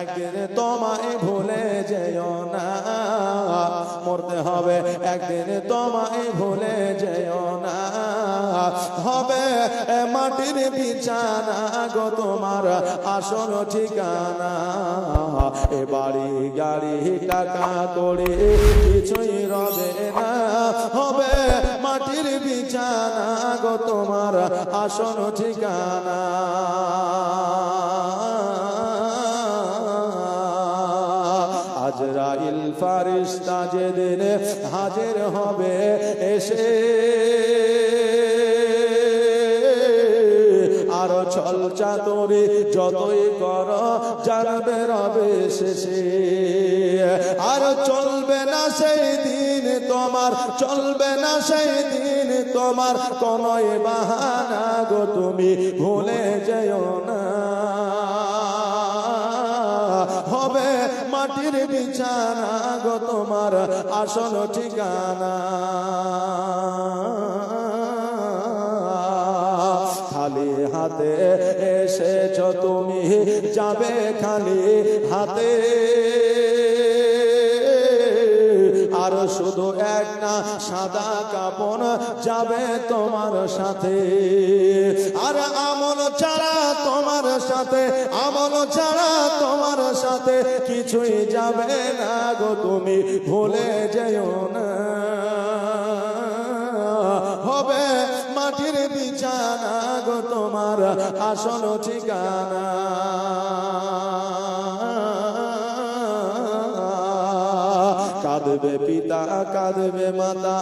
একদিন তোমায় ভুলে যেও না। মরতে হবে, একদিন তোমায় ভুলে যেও না। হবে মাটির বিছানা গো তোমার আসল ঠিকানা। এ বাড়ি গাড়ি টাকা করে কিছুই রবে না। হবে মাটির বিছানা গো তোমার আসল ঠিকানা। আজরাইল ফারিস্তা যেদিন হাজির হবে, এসে আরও ছল চাতরি যতই কর, জানবে রবে শেষে। আর চলবে না সেই দিন তোমার, চলবে না সেই দিন তোমার কোন বাহানা গো তুমি ভুলে যেও না। বিছানা গো তোমার আসল ঠিকানা। খালি হাতে এসেছ তুমি, যাবে খালি হাতে। আর শুধু এক না সাদা কাপড় যাবে তোমার সাথে। আর আমল ছাড়া তোমার সাথে, আমল ছাড়া তোমার সাথে কিছুই যাবে না গো, তুমি ভুলে যেও না। হবে মাটির বিছানা গো, তোমার আসল ঠিকানা। কাঁদবে পিতা, কাঁদবে মাতা,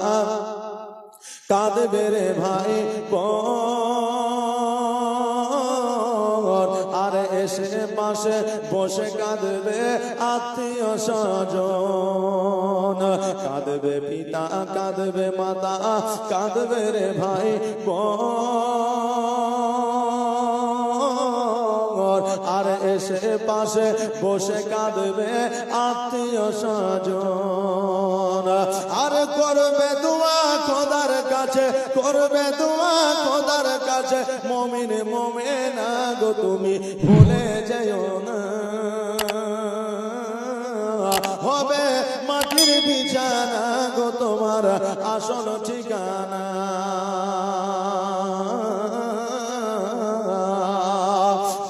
কাঁদবে রে ভাই বোন। এসে পাশে বসে কাঁদবে আত্মীয় স্বজন। কাঁদবে পিতা, কাঁদবে মাতা, কাঁদবে রে ভাই বোন আর এসে পাশে বসে কাঁদবে আত্মীয় স্বজন। আর করবে খোদার কাছে, করবে দোয়া খোদার কাছে। মমিন, মমেনা গো, তুমি ভুলে যেও না। হবে মাটির বিছানা গো, তোমার আসল ঠিকানা।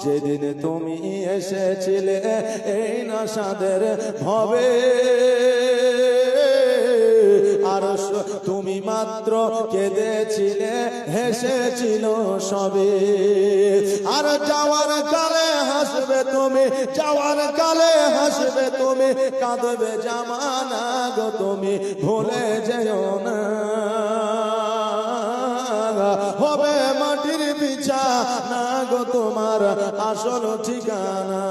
যেদিন তুমি এসেছিলে, এই নাসাদের ভবে। মাত্র কেঁদেছিলে, হেসেছিল সবে। আর যাওয়ার কালে হাসবে তুমি, যাওয়ার কালে হাসবে তুমি, কাঁদবে জামানা গো তুমি, ভুলে যেও না। হবে মাটির বিছা না গো তোমার আসল ঠিকানা।